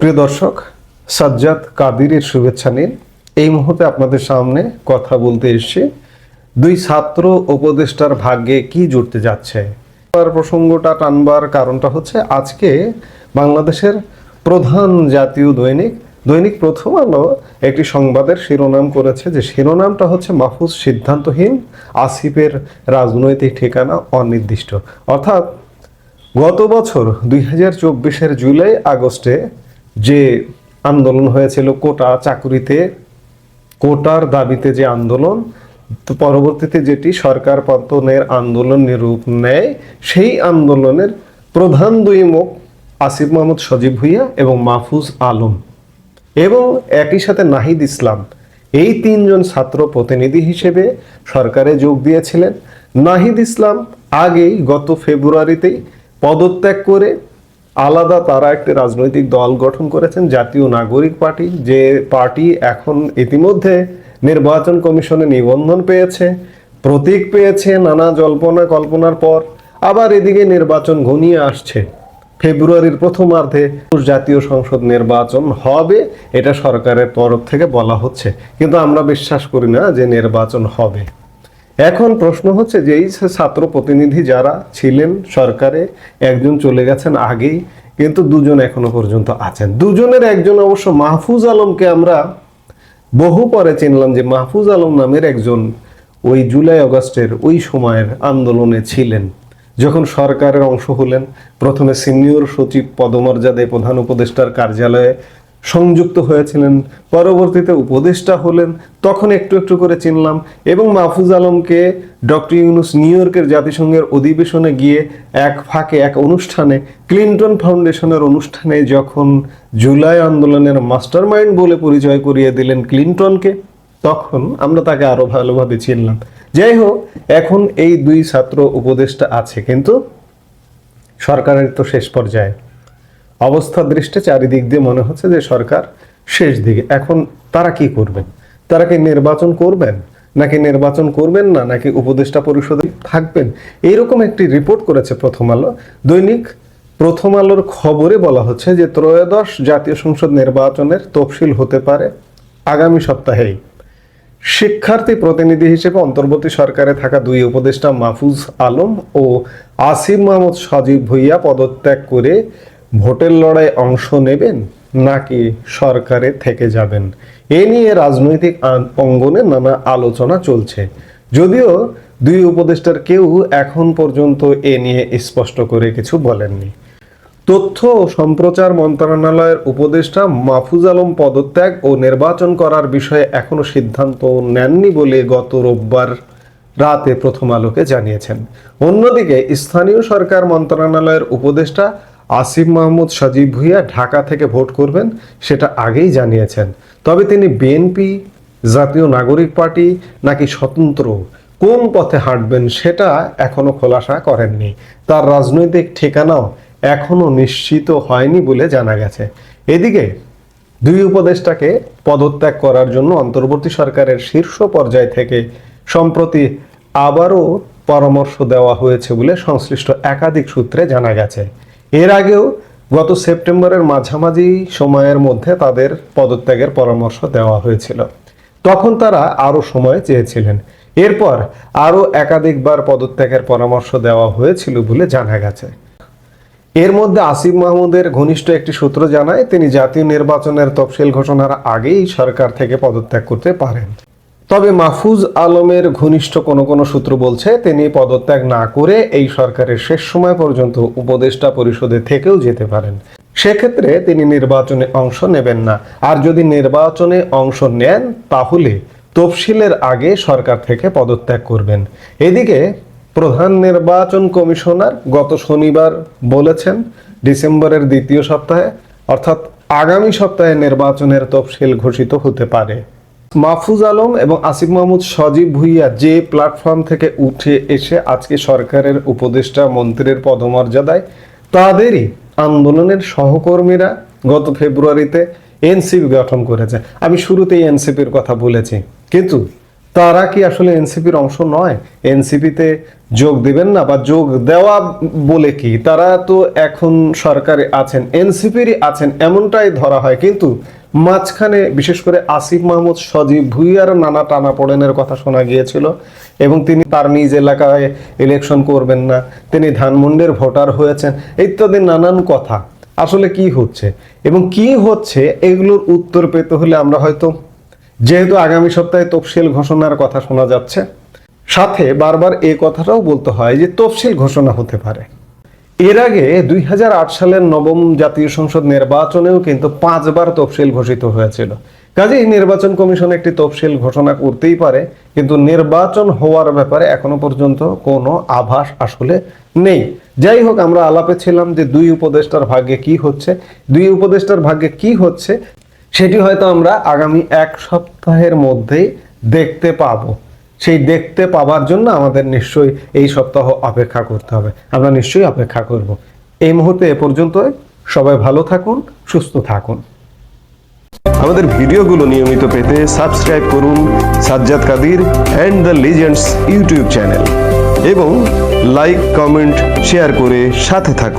প্রিয় দর্শক, সাজ্জাদ কাদিরের শুভেচ্ছা নিন। এই মুহূর্তে আপনাদের সামনে কথা বলতে এসেছি। দুই ছাত্র উপদেষ্টার ভাগ্যে কি জুটতে যাচ্ছে? প্রসঙ্গটা টানবার কারণটা হচ্ছে আজকে বাংলাদেশের প্রধান জাতীয় দৈনিক দৈনিক প্রথম আলো একটি সংবাদের শিরোনাম করেছে যে শিরোনামটা হচ্ছে মাহফুজ সিদ্ধান্তহীন, আসিফের রাজনৈতিক ঠিকানা অনির্দিষ্ট। অর্থাৎ গত বছর দুই হাজার চব্বিশের জুলাই আগস্টে যে আন্দোলন হয়েছিল কোটা চাকুরিতে, কোটার দাবিতে যে আন্দোলন পরবর্তীতে যেটি সরকার পতনের আন্দোলনের রূপ নেয়, সেই আন্দোলনের প্রধান দুই মুখ আসিফ মোহাম্মদ সজীব ভুইয়া এবং মাহফুজ আলম। এবং একই সাথে নাহিদ ইসলাম, এই তিনজন ছাত্র প্রতিনিধি হিসেবে সরকারে যোগ দিয়েছিলেন। নাহিদ ইসলাম আগেই গত ফেব্রুয়ারিতেই পদত্যাগ করে আলাদা তারা একটি রাজনৈতিক দল গঠন করেছেন, জাতীয় নাগরিক পার্টি। যে পার্টি এখন ইতিমধ্যে নির্বাচন কমিশনে নিবন্ধন পেয়েছে, প্রতীক পেয়েছে নানা জল্পনা কল্পনার পর, আবার এদিকে নির্বাচন ঘনিয়ে আসছে। ফেব্রুয়ারির প্রথমার্ধে জাতীয় সংসদ নির্বাচন হবে, এটা সরকারের তরফ থেকে বলা হচ্ছে। কিন্তু আমরা বিশ্বাস করি না যে নির্বাচন হবে। এখন প্রশ্ন হচ্ছে যে এই ছাত্র প্রতিনিধি যারা ছিলেন সরকারে, একজন চলে গেছেন আগেই, কিন্তু দুজন এখনও পর্যন্ত আছেন। দুজনের একজন অবশ্য মাহফুজ আলমকে আমরা বহু পরে চিনলাম যে মাহফুজ আলম নামের একজন ওই জুলাই আগস্টের ওই সময়ের আন্দোলনে ছিলেন, যখন সরকারের অংশ হলেন। প্রথমে সিনিয়র সচিব পদমর্যাদায় প্রধান উপদেষ্টার কার্যালয়ে সংযুক্ত হয়েছিলেন। পরবর্তীতে উপদেষ্টা হলেন। তখন একটু একটু করে চিনলাম এবং মাহফুজ আলমকে ডক্টর ইউনুস নিউ ইয়র্কের জাতিসংঘের অধিবেশনে গিয়ে এক ফাঁকে এক অনুষ্ঠানে, ক্লিন্টন ফাউন্ডেশনের অনুষ্ঠানে যখন জুলাই আন্দোলনের মাস্টার মাইন্ড বলে পরিচয় করিয়ে দিলেন ক্লিন্টনকে, তখন আমরা তাকে আরও ভালোভাবে চিনলাম। যাই হোক, এখন এই দুই ছাত্র উপদেষ্টা আছে, কিন্তু সরকারের তো শেষ পর্যায়ে। অবস্থা দৃষ্টে চারিদিক দিয়ে মনে হচ্ছে যে সরকার শেষ দিকে। এখন তারা কি করবেন? তারা কি নির্বাচন করবেন? নাকি নির্বাচন করবেন না? নাকি উপদেষ্টা পরিষদে থাকবেন? এইরকম একটি রিপোর্ট করেছে প্রথম আলো। দৈনিক প্রথম আলোর খবরে বলা হচ্ছে যে ত্রয়োদশ জাতীয় সংসদ নির্বাচনের তফসিল হতে পারে আগামী সপ্তাহেই। শিক্ষার্থী প্রতিনিধি হিসেবে অন্তর্বর্তী সরকারে থাকা দুই উপদেষ্টা মাহফুজ আলম ও আসিম মাহমুদ সজীব ভুইয়া পদত্যাগ করে ভোটের লড়াই অংশ নেবেন নাকি সরকারে থেকে যাবেন? এ নিয়ে রাজনৈতিক অঙ্গনে নানা আলোচনা চলছে। যদিও দুই উপদেষ্টার কেউ এখন পর্যন্ত এ নিয়ে স্পষ্ট করে কিছু বলেননি। তথ্য ও সম্প্রচার মন্ত্রণালয়ের উপদেষ্টা মাহফুজ আলম পদত্যাগ ও নির্বাচন করার বিষয়ে এখনও সিদ্ধান্ত নেননি বলে গত রোববার রাতে প্রথম আলোকে জানিয়েছেন। অন্যদিকে স্থানীয় সরকার মন্ত্রণালয়ের উপদেষ্টা আসিফ মাহমুদ সাজিব ভুইয়া ঢাকা থেকে ভোট করবেন, সেটা আগেই জানিয়েছেন। তবে তিনি বিএনপি জাতীয় নাগরিক পার্টি নাকি স্বতন্ত্র, কোন পথে হাঁটবেন সেটা এখনও খোলাসা করেননি। তার রাজনৈতিক ঠিকানাও এখনও নিশ্চিত হয়নি বলে জানা গেছে। এদিকে দুই উপদেষ্টাকে পদত্যাগ করার জন্য অন্তর্বর্তী সরকারের শীর্ষ পর্যায় থেকে সম্প্রতি আবারও পরামর্শ দেওয়া হয়েছে বলে সংশ্লিষ্ট একাধিক সূত্রে জানা গেছে। এর আগেও গত সেপ্টেম্বরের মাঝামাঝি সময়ের মধ্যে তাদের পদত্যাগের পরামর্শ দেওয়া হয়েছিল। তখন তারা আরও সময় চেয়েছিলেন। এরপর আরও একাধিকবার পদত্যাগের পরামর্শ দেওয়া হয়েছিল বলে জানা গেছে। এর মধ্যে আসিফ মাহমুদের ঘনিষ্ঠ একটি সূত্র জানায়, তিনি জাতীয় নির্বাচনের তফসিল ঘোষণার আগেই সরকার থেকে পদত্যাগ করতে পারেন। তবে মাহফুজ আলমের ঘনিষ্ঠ কোনো কোনো সূত্র বলছে, তিনি পদত্যাগ না করে এই সরকারের শেষ সময় পর্যন্ত উপদেষ্টা পরিষদে থেকেও যেতে পারেন। সেক্ষেত্রে তিনি নির্বাচনে অংশ নেবেন না। আর যদি নির্বাচনে অংশ নেন, তাহলে তফসিলের আগে সরকার থেকে পদত্যাগ করবেন। এদিকে প্রধান নির্বাচন কমিশনার গত শনিবার বলেছেন, ডিসেম্বরের দ্বিতীয় সপ্তাহে, অর্থাৎ আগামী সপ্তাহে নির্বাচনের তফসিল ঘোষিত হতে পারে। মাহফুজ আলম এবং আসিফ মাহমুদ সজীব ভুইয়া যে প্ল্যাটফর্ম থেকে উঠে এসে আজকে সরকারের উপদেষ্টা মন্ত্রীর পদমর্যাদায় তাদেরই আন্দোলনের সহকর্মীরা গত ফেব্রুয়ারিতে এনসিপি গঠন করেছে। আমি শুরুতেই এনসিপির কথা বলেছি, কিন্তু তারা কি আসলে এনসিপির অংশ নয়? এনসিপিতে যোগ দিবেন না বা যোগ দেওয়া বলে কি? তারা তো এখন সরকারে আছেন, এনসিপিরই আছেন, এমনটাই ধরা হয়। কিন্তু মাঝখানে বিশেষ করে আসিফ মাহমুদ, সজীব ভুইয়ার নানা টানা পড়েনের কথা শোনা গিয়েছিল এবং তিনি তার নিজ এলাকায় ইলেকশন করবেন না। তিনি ধানমন্ডির ভোটার হয়েছেন। ইত্যাদি নানান কথা। আসলে কি হচ্ছে? এবং কি হচ্ছে? এগুলোর উত্তর পেতে হলে আমরা হয়তো, যেহেতু আগামী সপ্তাহে তফসিল ঘোষণার কথা শোনা যাচ্ছে, সাথে বারবার এ কথাটাও বলতে হয় যে তফসিল ঘোষণা হতে পারে। এর আগে দুই হাজার আট সালের নবম জাতীয় সংসদ নির্বাচনেও কিন্তু পাঁচবার তফসিল ঘোষিত হয়েছিল। কাজেই নির্বাচন কমিশন একটি তফসিল ঘোষণা করতেই পারে, কিন্তু নির্বাচন হওয়ার ব্যাপারে এখনও পর্যন্ত কোনো আভাস আসলে নেই। যাই হোক, আমরা আলাপে ছিলাম যে দুই উপদেষ্টার ভাগ্যে কি হচ্ছে, দুই উপদেষ্টার ভাগ্যে কি হচ্ছে, সেটি হয়তো আমরা আগামী এক সপ্তাহের মধ্যেই দেখতে পাবো। সেই দেখতে পাওয়ার জন্য আমাদের নিশ্চয়ই এই সপ্তাহ অপেক্ষা করতে হবে। আমরা নিশ্চয়ই অপেক্ষা করব। এই মুহূর্তে এ পর্যন্ত সবাই ভালো থাকুন, সুস্থ থাকুন। আমাদের ভিডিওগুলো নিয়মিত পেতে সাবস্ক্রাইব করুন Sajjad Kadir and the legends YouTube channel এবং লাইক, কমেন্ট, শেয়ার করে সাথে থাকুন।